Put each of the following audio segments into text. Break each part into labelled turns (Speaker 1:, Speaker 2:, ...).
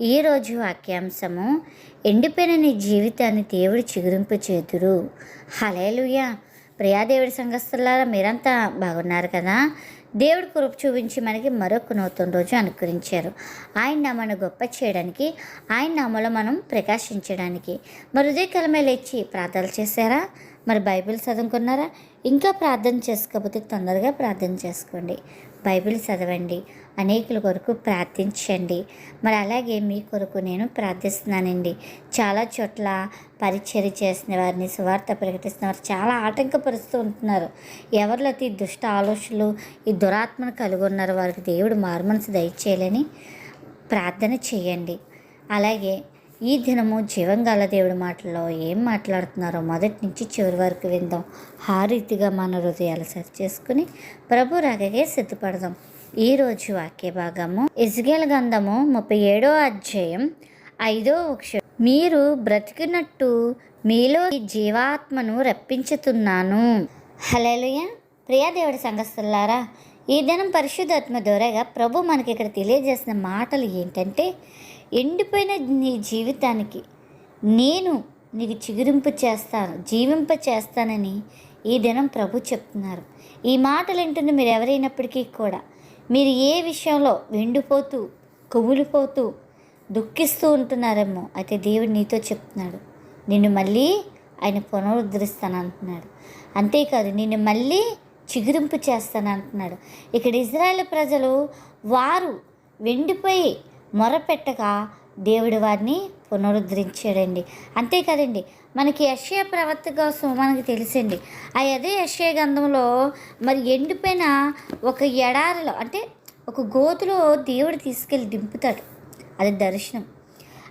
Speaker 1: ఈరోజు వాక్యాంశము ఎండిపోయిన నీ జీవితాన్ని దేవుడు చిగురింపు చేతురు. హలేలుయా ప్రియా దేవుడి మీరంతా బాగున్నారు కదా? దేవుడి కృప చూపించి మనకి మరొక నూతన రోజు అనుకరించారు ఆయన నామను గొప్ప చేయడానికి ఆయన నామలో మనం ప్రకాశించడానికి. మరి ఉదయకాలమే లేచి ప్రార్థనలు చేశారా? మరి బైబిల్ చదువుకున్నారా? ఇంకా ప్రార్థన చేసుకోకపోతే తొందరగా ప్రార్థన చేసుకోండి. బైబిల్ చదవండి. అనేకుల కొరకు ప్రార్థించండి. మరి అలాగే మీ కొరకు నేను ప్రార్థిస్తున్నానండి. చాలా చోట్ల పరిచర్య చేసిన వారిని సువార్త ప్రకటిస్తున్న వారు చాలా ఆటంకపరుస్తూ ఉంటున్నారు. ఎవరిలో ఈ దుష్ట ఆలోచనలు ఈ దురాత్మను కలిగి ఉన్నారు వారికి దేవుడు మార్మనసు దయచేయాలని ప్రార్థన చేయండి. అలాగే ఈ దినము జీవంగాల దేవుడి మాటల్లో ఏం మాట్లాడుతున్నారో మొదటి నుంచి చివరి వరకు విందాం. ఆ రీతిగా మన హృదయాలు సరి చేసుకుని ప్రభు రాగగే సిద్ధపడదాం. ఈరోజు వాక్య భాగము ఇజ్గేల్ గంధము ముప్పై ఏడో అధ్యాయం ఐదో అక్షరం మీరు బ్రతికినట్టు మీలో ఈ జీవాత్మను రప్పించుతున్నాను. హలేలుయ ప్రియా దేవుడి సంగస్తులారా ఈ దినం పరిశుద్ధాత్మ ద్వారాగా ప్రభు మనకి ఇక్కడ తెలియజేసిన మాటలు ఏంటంటే ఎండిపోయిన నీ జీవితానికి నేను నీకు చిగురింపు చేస్తాను జీవింప చేస్తానని ఈ దినం ప్రభు చెప్తున్నారు. ఈ మాటలు వింటున్న మీరు ఎవరైనప్పటికీ కూడా మీరు ఏ విషయంలో వెండిపోతూ కుమిలిపోతూ దుఃఖిస్తూ ఉంటున్నారేమో అయితే దేవుడు నీతో చెప్తున్నాడు. నిన్ను మళ్ళీ ఆయన పునరుద్ధరిస్తాను అంటున్నాడు అంతేకాదు నిన్ను మళ్ళీ చిగురింపు చేస్తాను అంటున్నాడు ఇక్కడ ఇజ్రాయెల్ ప్రజలు వారు వెండిపోయి మొరపెట్టగా దేవుడు వారిని పునరుద్ధరించాడండి. అంతేకాదండి మనకి యక్షయ ప్రవర్త కోసం మనకి తెలిసండి. ఆ అదే యక్షయ గంధంలో మరి ఎండిపోయిన ఒక ఎడారిలో అంటే ఒక గోతులో దేవుడు తీసుకెళ్ళి దింపుతాడు. అది దర్శనం.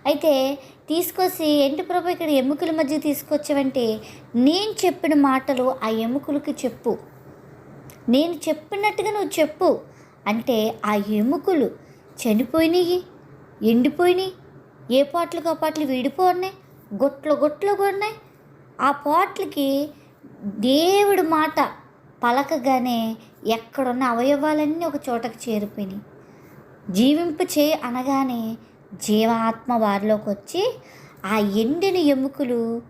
Speaker 1: అయితే తీసుకొచ్చి ఎంటి ప్రభు ఇక్కడ ఎముకల మధ్య తీసుకొచ్చావంటే నేను చెప్పిన మాటలు ఆ ఎముకలకి చెప్పు. నేను చెప్పినట్టుగా నువ్వు చెప్పు. అంటే ఆ ఎముకలు చనిపోయినాయి ఎండిపోయినాయి. ఏ పాటలకు ఆ పాటలు విడిపోన్నాయి? గొట్లు గొట్లు ఉన్నాయి ఆ పాటలకి దేవుడి మాట పలకగానే ఎక్కడున్న అవయవాలన్నీ ఒక చోటకు చేరిపోయినాయి. జీవింపు చే అనగానే జీవాత్మ వారిలోకి వచ్చి ఆ ఎండిన ఎముకలు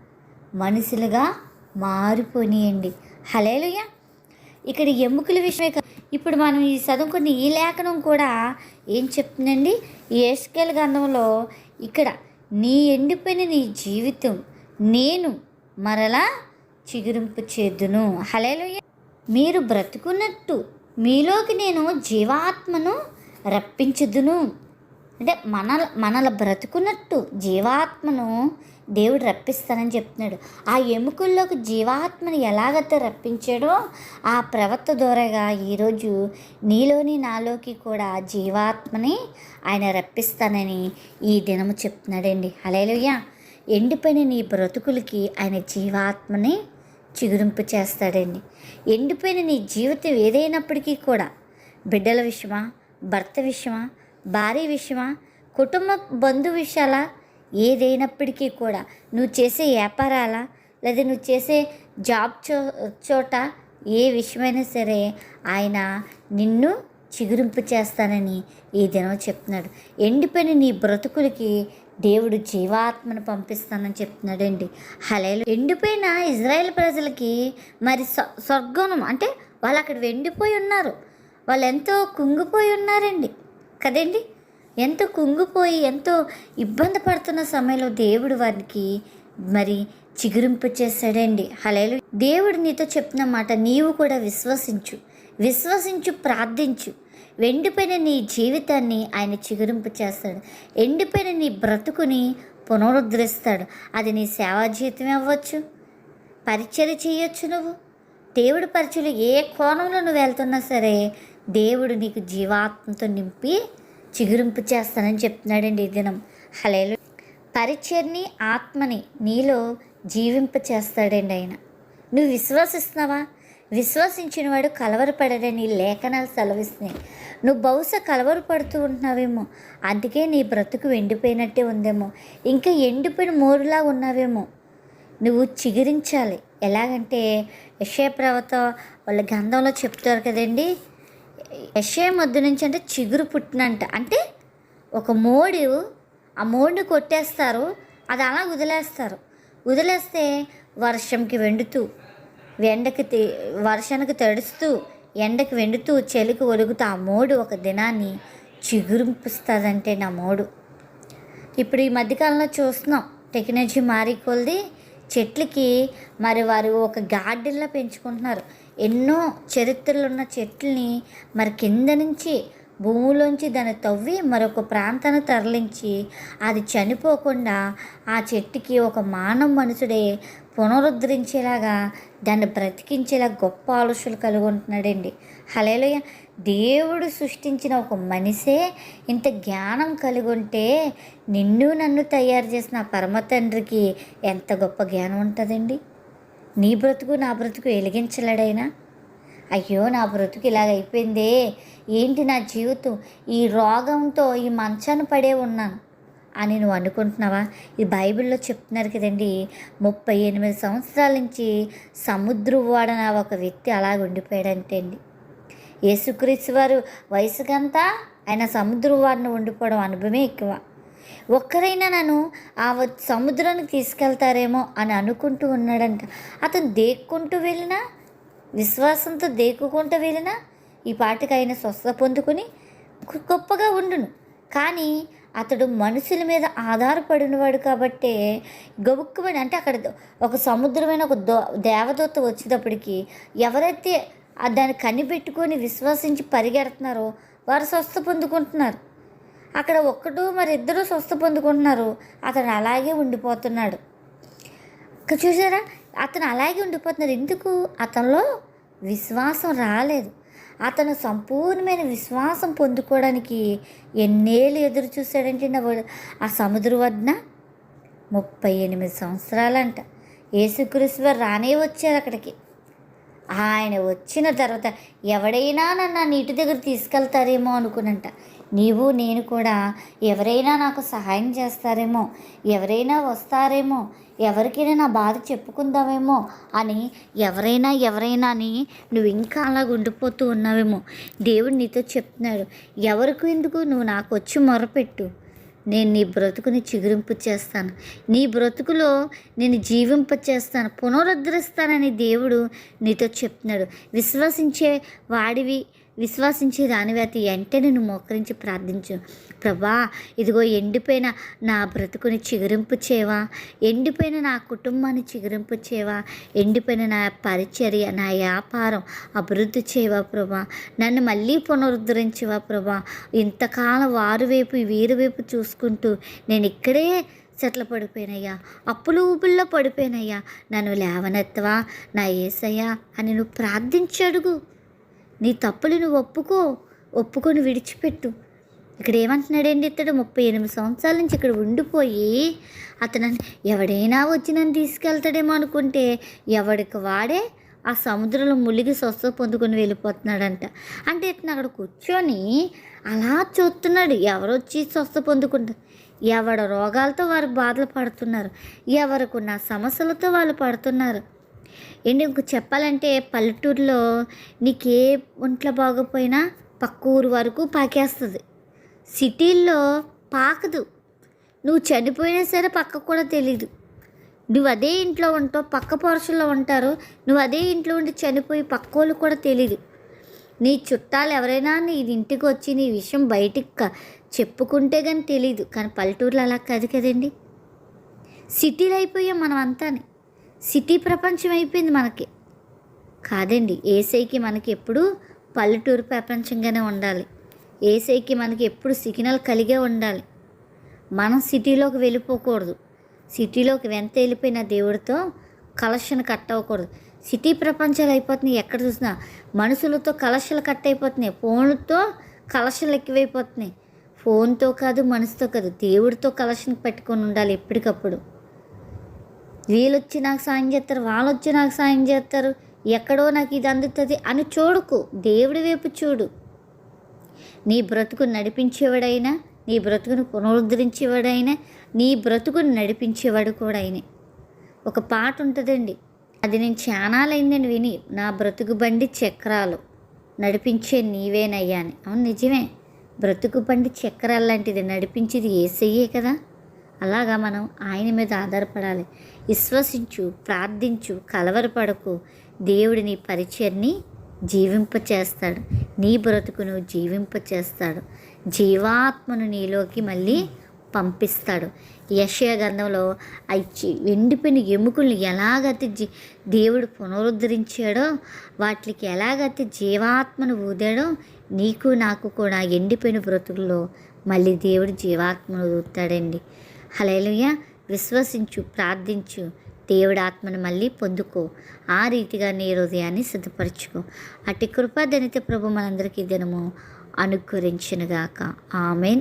Speaker 1: మనుషులుగా మారిపోనియండి హలేలుయ ఇక్కడ ఎముకల విషయమే ఇప్పుడు మనం ఈ చదువుకున్న ఈ లేఖనం కూడా ఏం చెప్తుందండి? ఈ ఏసుకేల గంధంలో ఇక్కడ నీ ఎండిపోయిన నీ జీవితం నేను మరలా చిగురింపు చేద్దును హలేలుయ మీరు బ్రతుకున్నట్టు మీలోకి నేను జీవాత్మను రప్పించుదును. అంటే మన మనల బ్రతుకున్నట్టు జీవాత్మను దేవుడు రప్పిస్తానని చెప్తున్నాడు. ఆ ఎముకల్లోకి జీవాత్మని ఎలాగైతే రప్పించాడో ఆ ప్రవర్త ద్వారాగా ఈరోజు నీలోని నాలోకి కూడా జీవాత్మని ఆయన రప్పిస్తానని ఈ దినము చెప్తున్నాడండి. అలేలుయ్య ఎండిపోయిన నీ బ్రతుకులకి ఆయన జీవాత్మని చిగురింపు చేస్తాడండి. ఎండిపోయిన నీ జీవితం ఏదైనప్పటికీ కూడా బిడ్డల విషయమా భర్త విషయమా భారీ విషయమా? కుటుంబ బంధు విషయాలా? ఏదైనప్పటికీ కూడా. నువ్వు చేసే వ్యాపారాల? లేదా నువ్వు చేసే జాబ్ చో చోట ఏ విషయమైనా సరే ఆయన నిన్ను చిగురింపు చేస్తానని ఈ దినం చెప్తున్నాడు. ఎండిపోయిన నీ బ్రతుకులకి దేవుడు జీవాత్మను పంపిస్తానని చెప్తున్నాడండి. హలేలు ఎండిపోయిన ఇజ్రాయెల్ ప్రజలకి మరి స్వర్గం అంటే వాళ్ళు అక్కడ వెండిపోయి ఉన్నారు. వాళ్ళు ఎంతో కుంగిపోయి ఉన్నారండి. కదండి? ఎంతో కుంగిపోయి ఎంతో ఇబ్బంది పడుతున్న సమయంలో దేవుడు వారికి మరి చిగురింపు చేశాడండి హలేలు దేవుడు నీతో చెప్పిన మాట నీవు కూడా విశ్వసించు. విశ్వసించు ప్రార్థించు. ఎండిపోయిన నీ జీవితాన్ని ఆయన చిగురింపు చేస్తాడు. ఎండిపోయిన నీ బ్రతుకుని పునరుద్ధరిస్తాడు. అది నీ సేవా జీవితం అవ్వచ్చు. పరిచర్య చేయొచ్చు నువ్వు. దేవుడి పరిచయలు ఏ కోణంలో నువ్వు వెళ్తున్నా సరే దేవుడు నీకు జీవాత్మతో నింపి చిగురింపు చేస్తానని చెప్తున్నాడండి ఈ దినం. హలేలు పరిచర్ని ఆత్మని నీలో జీవింప చేస్తాడండి ఆయన. నువ్వు విశ్వసిస్తున్నావా? విశ్వసించిన వాడు కలవరపడడని లేఖనాలు సెలవిస్తున్నాయి. నువ్వు బహుశా కలవరపడుతూ ఉంటున్నావేమో అందుకే నీ బ్రతుకు ఎండిపోయినట్టే ఉందేమో ఇంకా ఎండిపోయిన మోరులా ఉన్నావేమో. నువ్వు చిగురించాలి. ఎలాగంటే యశయ వాళ్ళ గంధంలో చెప్తారు కదండీ యశయ మొద్దు నుంచి అంటే చిగురు పుట్టినంట. అంటే ఒక మోడు ఆ మోడిని కొట్టేస్తారు అది అలా వదిలేస్తారు. వదిలేస్తే వర్షంకి వెండుతూ ఎండకి వర్షానికి తడుస్తూ ఎండకి వెండుతూ చెలికి ఒలుగుతూ ఆ మోడు ఒక దినాన్ని చిగురింపుస్తుందంటే నా మోడు. ఇప్పుడు ఈ మధ్యకాలంలో చూస్తున్నాం టెక్నాలజీ మారి కొలిది చెట్లకి మరి వారు ఒక గార్డెన్లో పెంచుకుంటున్నారు. ఎన్నో చరిత్రలు ఉన్న చెట్లని మరి కింద నుంచి భూమిలోంచి దాన్ని తవ్వి మరొక ప్రాంతాన్ని తరలించి అది చనిపోకుండా ఆ చెట్టుకి ఒక మానవ మనుషుడే పునరుద్ధరించేలాగా దాన్ని బ్రతికించేలా గొప్ప ఆలోచనలు కలిగి ఉంటున్నాడండి. హలేలోయ దేవుడు సృష్టించిన ఒక మనిషే ఇంత జ్ఞానం కలిగి ఉంటే నిన్ను నన్ను తయారు చేసిన పరమ తండ్రికి ఎంత గొప్ప జ్ఞానం ఉంటుందండి? నీ బ్రతుకు నా బ్రతుకు వెలిగించలేడైనా? అయ్యో నా బ్రతుకు ఇలాగ అయిపోయిందే. ఏంటి నా జీవితం? ఈ రోగంతో ఈ మంచాన పడే ఉన్నాను. అని నువ్వు అనుకుంటున్నావా? ఈ బైబిల్లో చెప్తున్నారు కదండి ముప్పై ఎనిమిది సంవత్సరాల నుంచి సముద్రం వాడన ఒక వ్యక్తి అలాగ ఉండిపోయాడంటే అండి. యేసుక్రీస్తు వారు వయసుకంతా? ఆయన సముద్రం వాడిని ఉండిపోవడం అనుభవమే ఎక్కువ. ఒక్కరైనా నన్ను ఆ వ- సముద్రానికి తీసుకెళ్తారేమో అని అనుకుంటూ ఉన్నాడంట. అతను దేక్కుంటూ వెళ్ళినా విశ్వాసంతో దేక్కుకుంటూ వెళ్ళినా ఈ పాటికి ఆయన స్వస్థ పొందుకుని గొప్పగా ఉండును. కానీ అతడు మనుషుల మీద ఆధారపడినవాడు కాబట్టే గబుక్కుమని అంటే అక్కడ ఒక సముద్రమైన ఒక దో దేవదూత వచ్చేటప్పటికి ఎవరైతే దాన్ని కనిపెట్టుకొని విశ్వసించి పరిగెడుతున్నారో వారు స్వస్థ పొందుకుంటున్నారు. అక్కడ ఒక్కటూ మరి ఇద్దరు స్వస్థ పొందుకుంటున్నారు. అతను అలాగే ఉండిపోతున్నాడు. చూసారా అతను అలాగే ఉండిపోతున్నారు. ఎందుకు అతనిలో విశ్వాసం రాలేదు. అతను సంపూర్ణమైన విశ్వాసం పొందుకోవడానికి ఎన్నేళ్ళు ఎదురు చూశాడంటే నా ఆ సముద్రం వద్దన ముప్పై ఎనిమిది సంవత్సరాలంట. యేసుక్రీస్తు వారు రానే వచ్చారు అక్కడికి. ఆయన వచ్చిన తర్వాత ఎవడైనా నన్ను ఆ నీటి దగ్గర తీసుకెళ్తారేమో అనుకునంట. నీవు నేను కూడా ఎవరైనా నాకు సహాయం చేస్తారేమో ఎవరైనా వస్తారేమో ఎవరికైనా నా బాధ చెప్పుకుందామేమో అని ఎవరైనా ఎవరైనా అని నువ్వు ఇంకా అలా ఉండిపోతూ ఉన్నావేమో. దేవుడు నీతో చెప్తున్నాడు ఎవరికి ఎందుకు నువ్వు నాకు వచ్చి మొరపెట్టు. నేను నీ బ్రతుకుని చిగురింపు చేస్తాను. నీ బ్రతుకులో నేను జీవింప చేస్తాను పునరుద్ధరిస్తానని దేవుడు నీతో చెప్తున్నాడు. విశ్వసించే వాడివి విశ్వసించే దానివేత వెంటనే నువ్వు మోకరించి ప్రార్థించు. ప్రభా ఇదిగో ఎండిపోయిన నా బ్రతుకుని చిగురింపు చేయవా ఎండిపోయిన నా కుటుంబాన్ని చిగురింపు చేయవా ఎండిపోయిన నా పరిచర్య నా వ్యాపారం అభివృద్ధి చేయవా ప్రభా. నన్ను మళ్ళీ పునరుద్ధరించవా ప్రభా. ఇంతకాలం వారు వైపు వీరు వైపు చూసుకుంటూ నేను ఇక్కడే చెట్ల పడిపోయినయ్యా. అప్పులు ఊపుల్లో పడిపోయినయ్యా. నన్ను లేవనెత్తవా నా ఏసయ్యా అని నువ్వు ప్రార్థించడుగు. నీ తప్పులు నువ్వు ఒప్పుకో ఒప్పుకొని విడిచిపెట్టు. ఇక్కడ ఏమంటున్నాడండి ఇతడు? ముప్పై ఎనిమిది సంవత్సరాల నుంచి ఇక్కడ ఉండిపోయి అతను ఎవడైనా వచ్చి నన్ను తీసుకెళ్తాడేమో అనుకుంటే ఎవడికి వాడే ఆ సముద్రంలో ములిగి స్వస్థ పొందుకొని వెళ్ళిపోతున్నాడంట. అంటే ఇతను అక్కడ కూర్చొని అలా చూస్తున్నాడు. ఎవరొచ్చి స్వస్థ పొందుకుంటారు ఎవడ రోగాలతో వారు బాధలు పడుతున్నారు. ఎవరికున్న సమస్యలతో వాళ్ళు పడుతున్నారు. ఏంటి ఇంక చెప్పాలంటే పల్లెటూరులో ఏ ఒంట్లో బాగోపోయినా పక్క ఊరు వరకు పాకేస్తుంది. సిటీల్లో పాకదు. నువ్వు చనిపోయినా సరే పక్కకు కూడా తెలీదు. నువ్వు అదే ఇంట్లో ఉంటావు పక్క పరుషుల్లో ఉంటారు నువ్వు అదే ఇంట్లో ఉండి చనిపోయి పక్కోళ్ళు కూడా తెలీదు. నీ చుట్టాలు ఎవరైనా నీ ఇంటికి వచ్చి నీ విషయం బయటికి చెప్పుకుంటే కానీ తెలీదు. కానీ పల్లెటూర్లో అలా కాదు కదండి. సిటీలో అయిపోయాం మనం అంతానే సిటీ ప్రపంచం అయిపోయింది మనకి. కాదండి ఏసైకి మనకి ఎప్పుడు పల్లెటూరు ప్రపంచంగానే ఉండాలి. ఏసైకి మనకి ఎప్పుడు సిగ్నల్ కలిగే ఉండాలి. మనం సిటీలోకి వెళ్ళిపోకూడదు. సిటీలోకి వెంత వెళ్ళిపోయిన దేవుడితో కలెక్షన్ కట్ అవ్వకూడదు. సిటీ ప్రపంచాలు అయిపోతున్నాయి ఎక్కడ చూసినా. మనుషులతో కలెక్షన్లు కట్ అయిపోతున్నాయి ఫోన్లతో కలెక్షన్లు ఎక్కువైపోతున్నాయి. ఫోన్తో కాదు మనసుతో కాదు దేవుడితో కలెక్షన్ పెట్టుకొని ఉండాలి ఎప్పటికప్పుడు. వీళ్ళు వచ్చి నాకు సాయం చేస్తారు వాళ్ళు వచ్చి నాకు సాయం చేస్తారు. ఎక్కడో నాకు ఇది అందుతుంది అని చూడకు. దేవుడి వైపు చూడు. నీ బ్రతుకు నడిపించేవాడైనా నీ బ్రతుకును పునరుద్ధరించేవాడైనా నీ బ్రతుకును నడిపించేవాడు కూడా ఆయనే. ఒక పాట ఉంటుందండి. అది నేను చానాలైందని విని నా బ్రతుకు బండి చక్రాలు నడిపించే నీవేనయ్యా అని. అవును నిజమే. బ్రతుకు బండి చక్రాలు లాంటిది నడిపించేది ఏసయ్యే కదా. అలాగా మనం ఆయన మీద ఆధారపడాలి. విశ్వసించు ప్రార్థించు కలవరపడకు. దేవుడి నీ పరిచయాన్ని జీవింపచేస్తాడు. నీ బ్రతుకును జీవింపచేస్తాడు. జీవాత్మను నీలోకి మళ్ళీ పంపిస్తాడు. యశయ గంధంలో అచ్చి ఎండిపోయిన ఎముకల్ని ఎలాగైతే జీ దేవుడు పునరుద్ధరించాడో వాటికి ఎలాగైతే జీవాత్మను ఊదాడో నీకు నాకు కూడా ఎండిపోయిన బ్రతుకుల్లో మళ్ళీ దేవుడు జీవాత్మను ఊతాడండి హలేలుయ విశ్వసించు ప్రార్థించు. దేవుడి ఆత్మను మళ్ళీ పొందుకో. ఆ రీతిగా నీ హృదయాన్ని సిద్ధపరచుకో. అటు కృపాదనిత ప్రభు మనందరికీ దినము అనుకరించినగాక ఆమెన్.